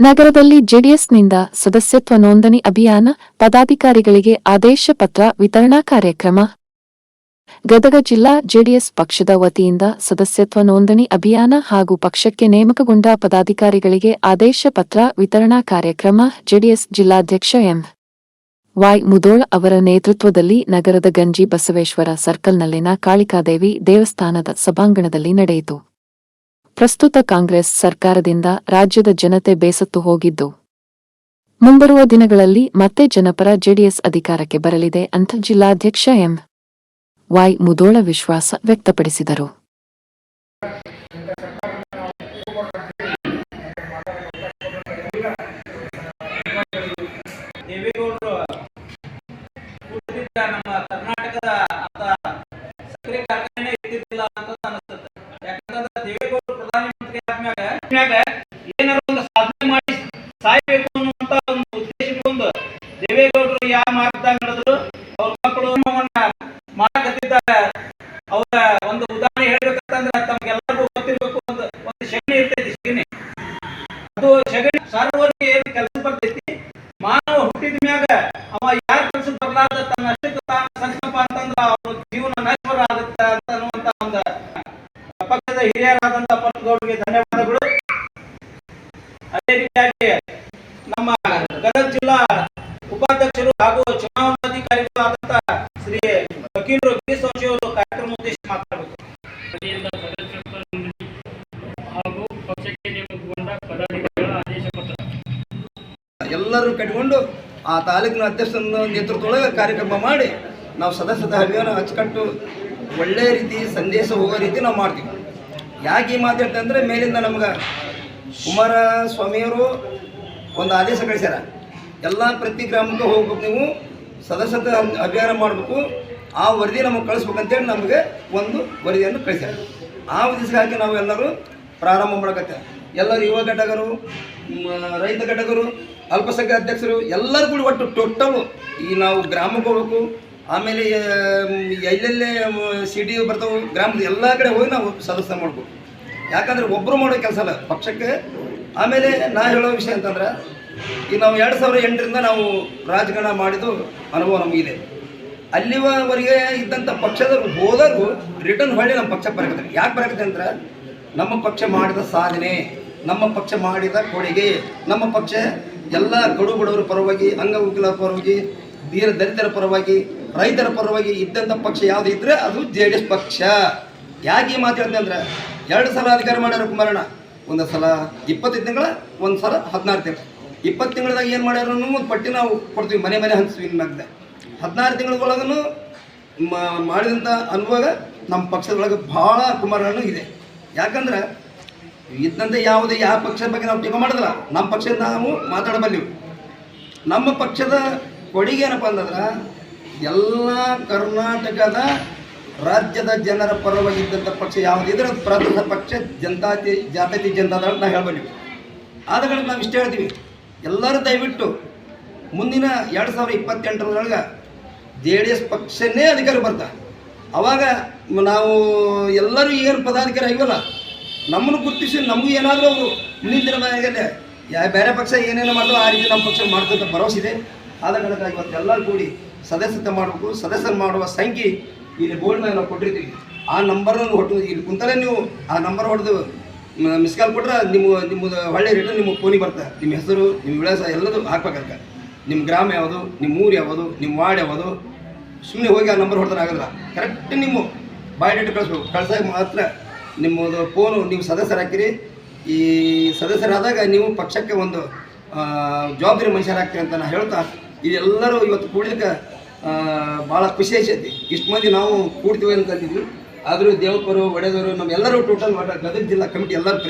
ನಗರದಲ್ಲಿ ಜೆಡಿಎಸ್ನಿಂದ ಸದಸ್ಯತ್ವ ನೋಂದಣಿ ಅಭಿಯಾನ ಪದಾಧಿಕಾರಿಗಳಿಗೆ ಆದೇಶ ಪತ್ರ ವಿತರಣಾ ಕಾರ್ಯಕ್ರಮ. ಗದಗ ಜಿಲ್ಲಾ ಜೆಡಿಎಸ್ ಪಕ್ಷದ ವತಿಯಿಂದ ಸದಸ್ಯತ್ವ ನೋಂದಣಿ ಅಭಿಯಾನ ಹಾಗೂ ಪಕ್ಷಕ್ಕೆ ನೇಮಕಗೊಂಡ ಪದಾಧಿಕಾರಿಗಳಿಗೆ ಆದೇಶ ಪತ್ರ ವಿತರಣಾ ಕಾರ್ಯಕ್ರಮ ಜೆಡಿಎಸ್ ಜಿಲ್ಲಾಧ್ಯಕ್ಷ ಎಂ. ವೈ. ಮುದೋಳ್ ಅವರ ನೇತೃತ್ವದಲ್ಲಿ ನಗರದ ಗಂಜಿ ಬಸವೇಶ್ವರ ಸರ್ಕಲ್ನಲ್ಲಿನ ಕಾಳಿಕಾದೇವಿ ದೇವಸ್ಥಾನದ ಸಭಾಂಗಣದಲ್ಲಿ ನಡೆಯಿತು. ಪ್ರಸ್ತುತ ಕಾಂಗ್ರೆಸ್ ಸರ್ಕಾರದಿಂದ ರಾಜ್ಯದ ಜನತೆ ಬೇಸತ್ತು ಹೋಗಿದ್ದು. ಮುಂಬರುವ ದಿನಗಳಲ್ಲಿ ಮತ್ತೆ ಜನಪರ ಜೆಡಿಎಸ್ ಅಧಿಕಾರಕ್ಕೆ ಬರಲಿದೆ ಅಂತ ಜಿಲ್ಲಾಧ್ಯಕ್ಷ ಎಂ. ವೈ. ಮುದೋಳ ವಿಶ್ವಾಸ ವ್ಯಕ್ತಪಡಿಸಿದರು. ನಮ್ಮ ಕರ್ನಾಟಕದ ಏನಾರ ಒಂದು ಸಾಧನೆ ಮಾಡಿ ಸಾಯ್ಬೇಕು ಅನ್ನುವಂತ ಒಂದು ಉದ್ದೇಶ ದೇವೇಗೌಡರು ಯಾವ ಮಾರ್ಗದಾಗ ನಡೆದ್ರು. ಅವ್ರ ಮಕ್ಕಳು ಮಾಡಕತ್ತಿದ್ದಾರೆ. ಅವರ ಒಂದು ಉದಾಹರಣೆ ಹೇಳ್ಬೇಕಂತಂದ್ರೆ ತಮ್ಗೆಲ್ಲರಿಗೂ ಗೊತ್ತಿರ್ಬೇಕು ಒಂದು ಒಂದು ಶಗಣಿ ಇರ್ತೈತಿ ಶಗಣಿ. ಅದು ಶಗಣಿ ಸಾರ್ವಜನಿಕ ಏನು ಕೆಲಸ ಬರ್ತೈತಿ? ಮಾನವ ಹುಟ್ಟಿದ ಮ್ಯಾಗ ಅವ ಯಾರ ಕೆಲಸ ಬರ್ಲಾರ್ದ ತನ್ನ ಅಷ್ಟಕ್ಕೆ ತಾನು ಸಂಕಲ್ಪ ಅಂತಂದ್ರ ಅವ್ರ ಜೀವನ ನಶ್ವರ ಆಗುತ್ತೆ ಅಂತ ಅನ್ನುವಂತ ಒಂದು ಪಕ್ಷದ ಹಿರಿಯರಾದಂತ ಪಟ್ಟಗೌಡರಿಗೆ ಧನ್ಯವಾದಗಳು ಅದೇ ರೀತಿಯಾಗಿ ನಮ್ಮ ಗದಗ ಜಿಲ್ಲಾ ಉಪಾಧ್ಯಕ್ಷರು ಹಾಗೂ ಚುನಾವಣಾಧಿಕಾರಿಗಳು ಆದಂತಹ ಶ್ರೀ ವಕೀಲರು ಬಿ ಸೋಶಿ ಅವರು ಕಾರ್ಯಕ್ರಮ ಉದ್ದೇಶಿಸಿ ಮಾತನಾಡಬೇಕು ಹಾಗೂ ಪಕ್ಷಕ್ಕೆ ನೇಮಕಗೊಂಡ ಪದಾಧಿಕಾರಿಗಳ ಆದೇಶ ಪತ್ರ. ಎಲ್ಲರೂ ಕಟ್ಕೊಂಡು ಆ ತಾಲೂಕಿನ ಅಧ್ಯಕ್ಷರ ನೇತೃತ್ವದೊಳಗೆ ಕಾರ್ಯಕ್ರಮ ಮಾಡಿ ನಾವು ಸದಸ್ಯದ ಅಭಿಯಾನ ಅಚ್ಚುಕಟ್ಟು ಒಳ್ಳೆ ರೀತಿ ಸಂದೇಶ ಹೋಗೋ ರೀತಿ ನಾವು ಮಾಡ್ತೀವಿ. ಯಾಕೆ ಈ ಮಾತಾಡ್ತಂದ್ರೆ ಮೇಲಿಂದ ನಮ್ಗೆ ಕುಮಾರಸ್ವಾಮಿಯವರು ಒಂದು ಆದೇಶ ಕಳಿಸ್ಯಾರ. ಎಲ್ಲ ಪ್ರತಿ ಗ್ರಾಮಕ್ಕೂ ಹೋಗ್ಬೇಕು ನೀವು ಸದಸ್ಯತ್ವ ಅಭಿಯಾನ ಮಾಡಬೇಕು. ಆ ವರದಿ ನಮಗೆ ಕಳಿಸ್ಬೇಕಂತೇಳಿ ನಮಗೆ ಒಂದು ವರದಿಯನ್ನು ಕಳಿಸ್ಯಾರ. ಆ ಉದ್ದೇಶಕ್ಕಾಗಿ ನಾವು ಎಲ್ಲರೂ ಪ್ರಾರಂಭ ಮಾಡಕತ್ತೆ. ಎಲ್ಲರೂ ಯುವ ಘಟಕರು ರೈತ ಘಟಕರು ಅಲ್ಪಸಂಖ್ಯಾತ ಅಧ್ಯಕ್ಷರು ಎಲ್ಲರೂ ಕೂಡ ಒಟ್ಟು ಟೋಟಲು ಈ ನಾವು ಗ್ರಾಮಕ್ಕೆ ಹೋಗ್ಬೇಕು. ಆಮೇಲೆ ಆಮ್, ಎಲ್ಲೆಲ್ಲೇ ಸಿ ಡಿ ಬರ್ತಾವೆ ಗ್ರಾಮದ ಎಲ್ಲ ಕಡೆ ಹೋಗಿ ನಾವು ಸದಸ್ಯ ಮಾಡ್ಬೇಕು. ಯಾಕಂದರೆ ಒಬ್ಬರು ಮಾಡೋ ಕೆಲಸ ಅಲ್ಲ ಪಕ್ಷಕ್ಕೆ. ಆಮೇಲೆ ನಾ ಹೇಳೋ ವಿಷಯ ಅಂತಂದ್ರೆ ಈಗ ನಾವು ಎರಡು ಸಾವಿರದ ಎಂಟರಿಂದ ನಾವು ರಾಜಕಾರಣ ಮಾಡಿದ್ದು ಅನುಭವ ನಮಗಿದೆ. ಅಲ್ಲಿವರೆಗೆ ಇದ್ದಂಥ ಪಕ್ಷದವ್ರು ಹೋದವರು ರಿಟರ್ನ್ ಹೊಳ್ಳಿ ನಮ್ಮ ಪಕ್ಷ ಬರಕತ್ತೆ. ಯಾಕೆ ಬರಕತ್ತೆ ಅಂದ್ರೆ ನಮ್ಮ ಪಕ್ಷ ಮಾಡಿದ ಸಾಧನೆ, ನಮ್ಮ ಪಕ್ಷ ಮಾಡಿದ ಕೊಡುಗೆ, ನಮ್ಮ ಪಕ್ಷ ಎಲ್ಲ ಗಡು ಬಡವರ ಪರವಾಗಿ, ಅಂಗವಿಕಲ ಪರವಾಗಿ ದೀರ್ಘ ದಲಿತರ ಪರವಾಗಿ, ರೈತರ ಪರವಾಗಿ ಇದ್ದಂಥ ಪಕ್ಷ ಯಾವುದು ಇದ್ರೆ ಅದು ಜೆ ಡಿ ಎಸ್ ಪಕ್ಷ. ಯಾಕೆ ಈ ಮಾತು ಅಂದ್ರೆ ಎರಡು ಸಲ ಅಧಿಕಾರ ಮಾಡ್ಯಾರ ಕುಮಾರಣ್ಣ, ಒಂದು ಸಲ ಇಪ್ಪತ್ತೈದು ತಿಂಗಳ, ಒಂದು ಸಲ ಹದಿನಾರು ತಿಂಗಳು. ಇಪ್ಪತ್ತು ತಿಂಗಳದಾಗ ಏನು ಮಾಡ್ಯಾರ ಒಂದು ಪಟ್ಟಿ ನಾವು ಕೊಡ್ತೀವಿ. ಮನೆ ಮನೆ ಹಂಚ್ತೀವಿ ಇನ್ನಾಗ್ದೆ ಹದಿನಾರು ತಿಂಗಳೊಳಗೂ ಮಾಡಿದಂಥ ಅನುಭವ ನಮ್ಮ ಪಕ್ಷದೊಳಗೆ ಭಾಳ ಕುಮಾರಣ್ಣು ಇದೆ. ಯಾಕಂದ್ರೆ ಇದ್ದಂತೆ ಯಾವುದೇ ಯಾವ ಪಕ್ಷದ ಬಗ್ಗೆ ನಾವು ಟೀಕೆ ಮಾಡೋದಿಲ್ಲ. ನಮ್ಮ ಪಕ್ಷದ ನಾವು ಮಾತಾಡಬಲ್ಲಿವು. ನಮ್ಮ ಪಕ್ಷದ ಕೊಡುಗೆ ಏನಪ್ಪ ಅಂತಂದ್ರೆ ಎಲ್ಲ ಕರ್ನಾಟಕದ ರಾಜ್ಯದ ಜನರ ಪರವಾಗಿದ್ದಂಥ ಪಕ್ಷ ಯಾವುದಿದ್ರೆ ಇದ್ರೆ ಪ್ರಥಮ ಪಕ್ಷ ಜನತಾತಿ ಜಾತಿ ಜನತಾದಳ ನಾವು ಹೇಳಬಲ್ಲಿವಿ. ಆದ ಕಾರಣ ನಾವು ಇಷ್ಟು ಹೇಳ್ತೀವಿ. ಎಲ್ಲರೂ ದಯವಿಟ್ಟು ಮುಂದಿನ ಎರಡು ಸಾವಿರದ ಇಪ್ಪತ್ತೆಂಟರೊಳಗೆ ಜೆ ಡಿ ಎಸ್ ಪಕ್ಷನೇ ಅಧಿಕಾರ ಬರ್ತಾ. ಅವಾಗ ನಾವು ಎಲ್ಲರೂ ಏನು ಪದಾಧಿಕಾರಿ ಆಗಿವಲ್ಲ, ನಮ್ಮನ್ನು ಗುರುತಿಸಿ ನಮಗೂ ಏನಾದರೂ ಅವರು ಮುಂದಿನ ಯಾ ಬೇರೆ ಪಕ್ಷ ಏನೇನು ಮಾಡ್ತಾರೋ ಆ ರೀತಿ ನಮ್ಮ ಪಕ್ಷ ಮಾಡ್ತಂತ ಭರವಸೆ ಇದೆ. ಆದ ಇವತ್ತು ಎಲ್ಲರೂ ಕೂಡಿ ಸದಸ್ಯತೆ ಮಾಡಬೇಕು, ಸದಸ್ಯರು ಮಾಡುವ ಸಂಖ್ಯೆ ಇಲ್ಲಿ ಬೋರ್ಡ್ನ ನಾವು ಕೊಟ್ಟಿರ್ತೀವಿ. ಆ ನಂಬರ್ನ ಹೊಟ್ಟು ಇಲ್ಲಿ ಕುಂತಲೇ ನೀವು ಆ ನಂಬರ್ ಹೊಡೆದು ಮಿಸ್ ಕಾಲ್ ಕೊಟ್ರೆ ನಿಮ್ಮ, ನಿಮ್ಮದು ಒಳ್ಳೆ ರಿಟರ್ನ್ ನಿಮ್ಮ ಫೋನಿಗೆ ಬರ್ತದೆ ನಿಮ್ಮ ಹೆಸರು, ನಿಮ್ಮ ವಿಳಾಸ ಎಲ್ಲದೂ ಹಾಕ್ಬೇಕಾಗ ನಿಮ್ಮ ಗ್ರಾಮ ಯಾವುದು, ನಿಮ್ಮ ಊರು ಯಾವುದು, ನಿಮ್ಮ ವಾರ್ಡ್ ಯಾವುದು ಸುಮ್ಮನೆ ಹೋಗಿ ಆ ನಂಬರ್ ಹೊಡೆದ್ರೆ ಆಗಲ್ಲ. ಕರೆಕ್ಟ್ ನಿಮ್ಮ ಬಯೋಡೇಟಾ ಕಳಿಸ್ಬೇಕು. ಕಳ್ಸಾಗ ಮಾತ್ರ ನಿಮ್ಮದು ಫೋನು ನೀವು ಸದಸ್ಯರಾಗ್ತೀರಿ ಈ ಸದಸ್ಯರಾದಾಗ ನೀವು ಪಕ್ಷಕ್ಕೆ ಒಂದು ಜವಾಬ್ದಾರಿ ಮನುಷ್ಯರಾಗ್ತೀರಿ ಅಂತ ನಾನು ಹೇಳ್ತಾ ಇದೆಲ್ಲರೂ ಇವತ್ತು ಕೂಡಲಿಕ್ಕೆ ಭಾಳ ಖುಷಿ ಐತಿ ಇಷ್ಟು ಮಂದಿ ನಾವು ಕೂಡ್ತೀವಿ ಅಂತ ಅಂತಿದ್ವಿ ಆದರೂ ದೇವಪ್ಪರು ಒಡೆದವರು ನಮ್ಮೆಲ್ಲರೂ ಟೋಟಲ್ ಗದಗ ಜಿಲ್ಲಾ ಕಮಿಟಿ ಎಲ್ಲರೂ